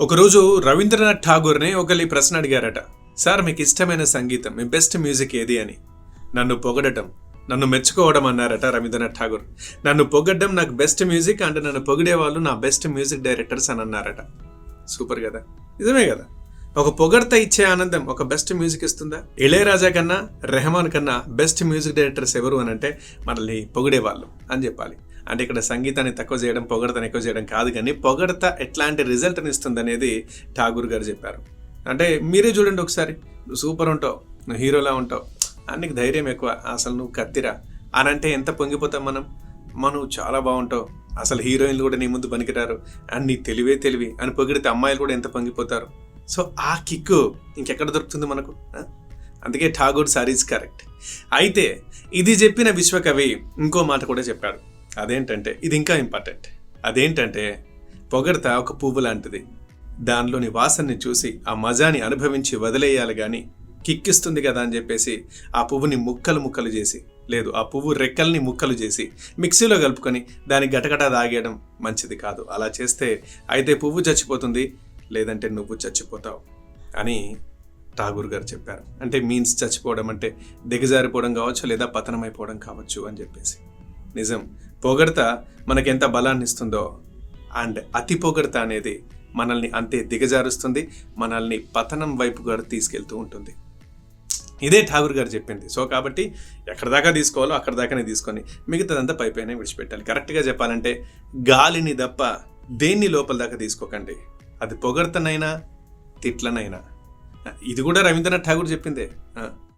ఒకరోజు రవీంద్రనాథ్ ఠాగూర్ని ఒకరి ప్రశ్న అడిగారట సార్ మీకు ఇష్టమైన సంగీతం మీ బెస్ట్ మ్యూజిక్ ఏది? అని. నన్ను పొగడటం నన్ను మెచ్చుకోవడం అన్నారట రవీంద్రనాథ్ ఠాగూర్. నన్ను పొగడ్డం నాకు బెస్ట్ మ్యూజిక్ అంటే నన్ను పొగిడేవాళ్ళు నా బెస్ట్ మ్యూజిక్ డైరెక్టర్స్ అని అన్నారట. సూపర్ కదా. నిజమే కదా. ఒక పొగడ్త ఇచ్చే ఆనందం ఒక బెస్ట్ మ్యూజిక్ ఇస్తుందా? ఇళయరాజా కన్నా రెహమాన్ కన్నా బెస్ట్ మ్యూజిక్ డైరెక్టర్స్ ఎవరు అని అంటే మనల్ని పొగిడేవాళ్ళు అని చెప్పాలి. అంటే ఇక్కడ సంగీతాన్ని తక్కువ చేయడం పొగడతను ఎక్కువ చేయడం కాదు కానీ పొగడత ఎట్లాంటి రిజల్ట్ని ఇస్తుంది అనేది ఠాగూర్ గారు చెప్పారు. అంటే మీరే చూడండి ఒకసారి. నువ్వు సూపర్ ఉంటావు నువ్వు హీరోలా ఉంటావు. ఆ, నీకు ధైర్యం ఎక్కువ. అసలు నువ్వు కత్తిరా? అని అంటే ఎంత పొంగిపోతాం మనం? మనం చాలా బాగుంటావు. అసలు హీరోయిన్లు కూడా నీ ముందు పనికిరారు. అండ్ నీ తెలివే తెలివి. అని పొగిడితే అమ్మాయిలు కూడా ఎంత పొంగిపోతారు? సో ఆ కిక్కు ఇంకెక్కడ దొరుకుతుంది మనకు? అందుకే ఠాగూర్ సారీస్ కరెక్ట్. అయితే ఇది చెప్పిన విశ్వకవి ఇంకో మాట కూడా చెప్పాడు. అదేంటంటే ఇది ఇంకా ఇంపార్టెంట్. అదేంటంటే పొగడత ఒక పువ్వు లాంటిది. దానిలోని వాసనని చూసి ఆ మజాని అనుభవించి వదిలేయాలి కానీ కిక్కిస్తుంది కదా అని చెప్పేసి ఆ పువ్వుని ముక్కలు ముక్కలు చేసి లేదు ఆ పువ్వు రెక్కల్ని ముక్కలు చేసి మిక్సీలో కలుపుకొని దాన్ని గటగట తాగేయడం మంచిది కాదు. అలా చేస్తే అయితే పువ్వు చచ్చిపోతుంది లేదంటే నువ్వు చచ్చిపోతావు అని ఠాగూర్ గారు చెప్పారు. అంటే మీన్స్ చచ్చిపోవడం అంటే దిగజారిపోవడం కావచ్చు లేదా పతనమైపోవడం కావచ్చు అని చెప్పేసి. నిజం. పొగడత మనకెంత బలాన్ని ఇస్తుందో అండ్ అతి పొగడత అనేది మనల్ని అంతే దిగజారుస్తుంది మనల్ని పతనం వైపు కూడా తీసుకెళ్తూ ఉంటుంది. ఇదే ఠాగూర్ గారు చెప్పింది. సో కాబట్టి ఎక్కడ దాకా తీసుకోవాలో అక్కడ దాకానే తీసుకొని మిగతాదంతా పైపైనే విడిచిపెట్టాలి. కరెక్ట్గా చెప్పాలంటే గాలిని తప్ప దేన్ని లోపల దాకా తీసుకోకండి. అది పొగడతనైనా తిట్లనైనా. ఇది కూడా రవీంద్రనాథ్ ఠాగూర్ చెప్పిందే.